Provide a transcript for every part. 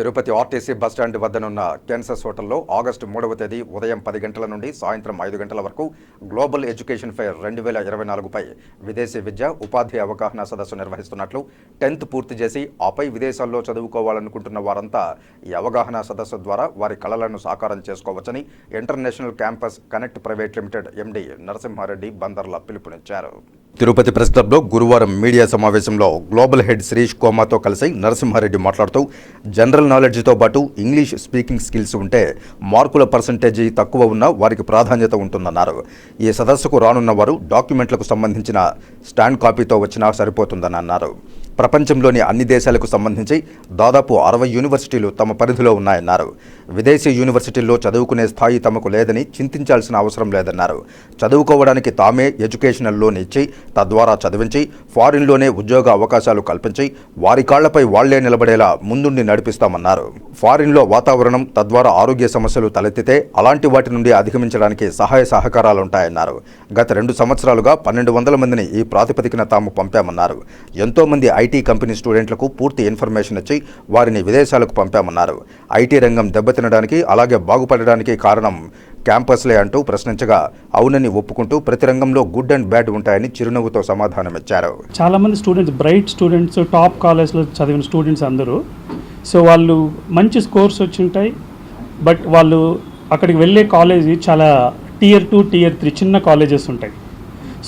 Tirupati RTC bus stand వద్దనున్న కెన్సస్ హోటల్లో August మూడవ తేదీ ఉదయం పది గంటల నుండి సాయంత్రం ఐదు గంటల వరకు గ్లోబల్ ఎడ్యుకేషన్ ఫెయిర్ రెండు వేల ఇరవై నాలుగుపై విదేశీ విద్య ఉపాధి అవగాహన సదస్సు నిర్వహిస్తున్నట్లు టెన్త్ పూర్తి చేసి ఆపై విదేశాల్లో చదువుకోవాలనుకుంటున్న వారంతా ఈ అవగాహన సదస్సు ద్వారా వారి కళలను సాకారం చేసుకోవచ్చని international campus connect private limited MD Narasimha Reddy Bandarla పిలుపునిచ్చారు. తిరుపతి ప్రెస్ క్లబ్లో గురువారం మీడియా సమావేశంలో గ్లోబల్ హెడ్ శ్రీష్ కోమాతో కలిసి నరసింహారెడ్డి మాట్లాడుతూ జనరల్ నాలెడ్జ్తో పాటు ఇంగ్లీష్ స్పీకింగ్ స్కిల్స్ ఉంటే మార్కుల పర్సంటేజీ తక్కువ ఉన్నా వారికి ప్రాధాన్యత ఉంటుందన్నారు. ఈ సదస్సుకు రానున్న వారు డాక్యుమెంట్లకు సంబంధించిన స్టాండ్ కాపీతో వచ్చినా సరిపోతుందని అన్నారు ప్రపంచంలోని అన్ని దేశాలకు సంబంధించి దాదాపు అరవై యూనివర్సిటీలు తమ పరిధిలో ఉన్నాయన్నారు. విదేశీ యూనివర్సిటీల్లో చదువుకునే స్థాయి తమకు లేదని చింతించాల్సిన అవసరం లేదన్నారు. చదువుకోవడానికి తామే ఎడ్యుకేషనల్ లోన్ ఇచ్చి తద్వారా చదివించి ఫారిన్లోనే ఉద్యోగ అవకాశాలు కల్పించి వారి కాళ్ళపై వాళ్ళే నిలబడేలా ముందుండి నడిపిస్తామన్నారు. ఫారిన్లో వాతావరణం తద్వారా ఆరోగ్య సమస్యలు తలెత్తితే అలాంటి వాటి నుండి అధిగమించడానికి సహాయ సహకారాలుంటాయన్నారు. గత రెండు సంవత్సరాలుగా పన్నెండు వందల మందిని ఈ ప్రాతిపదికన తాము పంపామన్నారు. ఎంతో మంది ఐటీ కంపెనీ స్టూడెంట్లకు పూర్తి ఇన్ఫర్మేషన్ ఇచ్చి వారిని విదేశాలకు పంపామన్నారు. ఐటీ రంగం దెబ్బతినడానికి అలాగే బాగుపడడానికి కారణం క్యాంపస్లే అంటూ ప్రశ్నించగా అవునని ఒప్పుకుంటూ ప్రతి రంగంలో గుడ్ అండ్ బ్యాడ్ ఉంటాయని చిరునవ్వుతో సమాధానమిచ్చారు చాలామంది స్టూడెంట్స్ బ్రైట్ స్టూడెంట్స్ టాప్ కాలేజ్లో చదివిన స్టూడెంట్స్ అందరూ సో వాళ్ళు మంచి స్కోర్స్ వచ్చి ఉంటాయి బట్ వాళ్ళు అక్కడికి వెళ్ళే కాలేజీ చాలా టియర్ టూ టియర్ త్రీ చిన్న కాలేజెస్ ఉంటాయి.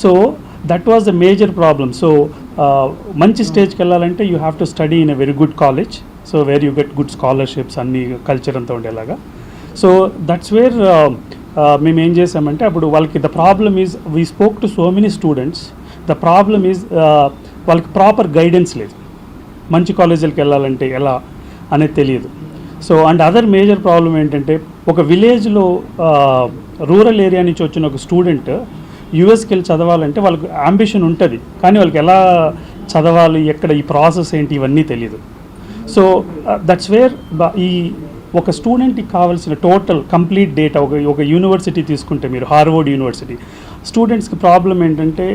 So that was the major problem so మంచి స్టేజ్కి వెళ్ళాలంటే you have to study in a very good college so where you get good scholarships అన్ని కల్చర్ అంతా ఉండేలాగా. సో దట్స్ వేర్ మేము ఏం చేసామంటే అప్పుడు వాళ్ళకి the problem is we spoke to so many students the problem is వాళ్ళకి proper guidance లేదు. మంచి కాలేజీలకు వెళ్ళాలంటే ఎలా అనేది తెలియదు. So and other major problem ఏంటంటే ఒక విలేజ్లో రూరల్ ఏరియా నుంచి వచ్చిన ఒక స్టూడెంట్ యూఎస్కి వెళ్ళి చదవాలంటే వాళ్ళకి అంబిషన్ ఉంటుంది. కానీ వాళ్ళకి ఎలా చదవాలి ఎక్కడ ఈ ప్రాసెస్ ఏంటి ఇవన్నీ తెలియదు సో దట్స్ వేర్ ఈ ఒక స్టూడెంట్కి కావాల్సిన టోటల్ కంప్లీట్ డేటా ఒక ఒక యూనివర్సిటీ తీసుకుంటే మీరు హార్వర్డ్ యూనివర్సిటీ స్టూడెంట్స్కి ప్రాబ్లం ఏంటంటే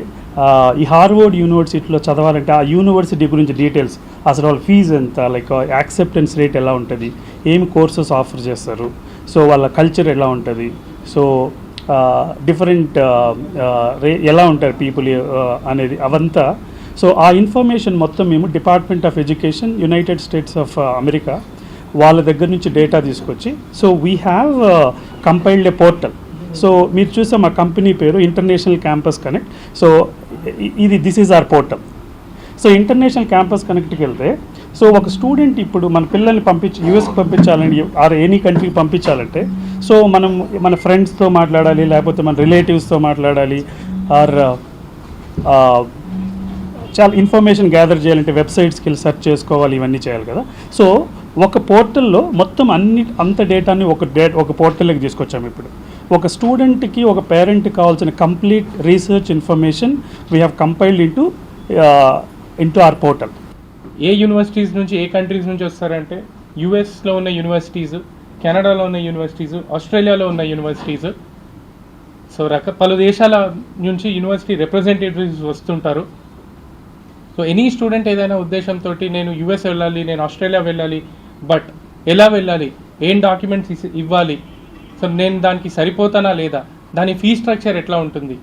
ఈ హార్వర్డ్ యూనివర్సిటీలో చదవాలంటే ఆ యూనివర్సిటీ గురించి డీటెయిల్స్ అసలు వాళ్ళ ఫీజు ఎంత? లైక్ యాక్సెప్టెన్స్ రేట్ ఎలా ఉంటుంది? ఏమి కోర్సెస్ ఆఫర్ చేస్తారు? సో వాళ్ళ కల్చర్ ఎలా ఉంటుంది? సో డిఫరెంట్ రే ఎలా ఉంటారు పీపుల్ అనేది అవంతా. సో ఆ ఇన్ఫర్మేషన్ మొత్తం మేము department of education United States of America వాళ్ళ దగ్గర నుంచి డేటా తీసుకొచ్చి so we have compiled a portal so మీరు చూసే మా కంపెనీ పేరు ఇంటర్నేషనల్ క్యాంపస్ కనెక్ట్ సో ఇది this is our portal so international campus కనెక్ట్కి వెళ్తే సో ఒక స్టూడెంట్ ఇప్పుడు మన పిల్లల్ని పంపించి యూఎస్కి పంపించాలని ఆర్ ఎనీ కంట్రీకి పంపించాలంటే సో మనం మన ఫ్రెండ్స్తో మాట్లాడాలి లేకపోతే మన రిలేటివ్స్తో మాట్లాడాలి ఆర్ చాలా ఇన్ఫర్మేషన్ గ్యాదర్ చేయాలంటే వెబ్సైట్స్కి వెళ్ళి సెర్చ్ చేసుకోవాలి ఇవన్నీ చేయాలి కదా. సో ఒక పోర్టల్లో మొత్తం అన్ని అంత డేటాని ఒక డే ఒక పోర్టల్లోకి తీసుకొచ్చాము ఇప్పుడు. ఒక స్టూడెంట్కి ఒక పేరెంట్కి కావాల్సిన complete research information we have compiled into into our portal A universities నుంచి ఏ కంట్రీస్ నుంచి వస్తారంటే యుఎస్లో ఉన్న యూనివర్సిటీస్ కెనడాలో ఉన్న యూనివర్సిటీస్ ఆస్ట్రేలియాలో ఉన్న యూనివర్సిటీస్ సో రక పలు దేశాల నుంచి యూనివర్సిటీ రిప్రజెంటేటివ్స్ వస్తుంటారు. సో ఎనీ స్టూడెంట్ ఏదైనా ఉద్దేశంతో నేను యుఎస్ వెళ్ళాలి నేను ఆస్ట్రేలియా వెళ్ళాలి బట్ ఎలా వెళ్ళాలి ఏం డాక్యుమెంట్స్ ఇవ్వాలి సో నేను దానికి సరిపోతానా లేదా దాని ఫీ స్ట్రక్చర్ ఎట్లా ఉంటుంది?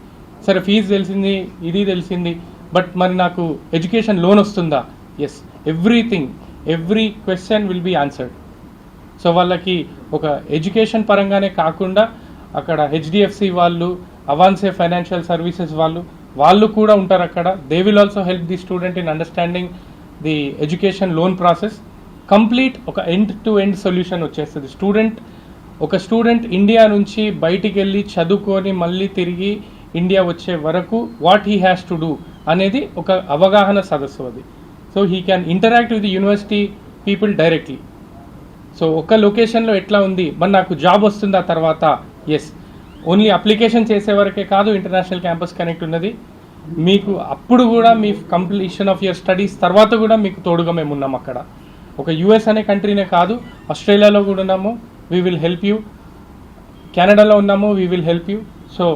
సరే ఫీజు తెలిసింది ఇది తెలిసింది బట్ మరి నాకు ఎడ్యుకేషన్ లోన్ వస్తుందా? Yes everything every question will be answered so వాళ్ళకి ఒక ఎడ్యుకేషన్ పరంగానే కాకుండా అక్కడ హెచ్డిఎఫ్సి వాళ్ళు అవాన్సే ఫైనాన్షియల్ సర్వీసెస్ వాళ్ళు వాళ్ళు కూడా ఉంటారు అక్కడ. They will also help the student in understanding the education loan process complete ఒక ఎండ్ టు ఎండ్ సొల్యూషన్ వచ్చేస్తుంది. స్టూడెంట్ ఒక స్టూడెంట్ ఇండియా నుంచి బయటికి వెళ్ళి చదువుకొని మళ్ళీ తిరిగి ఇండియా వచ్చే వరకు what he has to do అనేది ఒక అవగాహన సదస్సు అది. So he can interact with university people directly so ఒక లొకేషన్లో ఎట్లా ఉంది? మరి నాకు జాబ్ వస్తుందా తర్వాత? ఎస్ ఓన్లీ అప్లికేషన్ చేసే వరకే కాదు ఇంటర్నేషనల్ క్యాంపస్ కనెక్ట్ ఉన్నది. మీకు అప్పుడు కూడా మీ కంప్లీషన్ ఆఫ్ యువర్ స్టడీస్ తర్వాత కూడా మీకు తోడుగా మేము ఉన్నాం అక్కడ. ఒక యుఎస్ అనే కంట్రీనే కాదు ఆస్ట్రేలియాలో కూడా ఉన్నాము. వీ విల్ హెల్ప్ యూ కెనడాలో ఉన్నాము we will help you so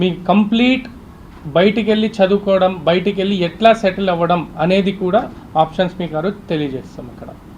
me complete బయటికి వెళ్ళి చదువుకోవడం బయటికి వెళ్ళి ఎట్లా సెటిల్ అవ్వడం అనేది కూడా ఆప్షన్స్ మీకు తెలియజేస్తాం అక్కడ.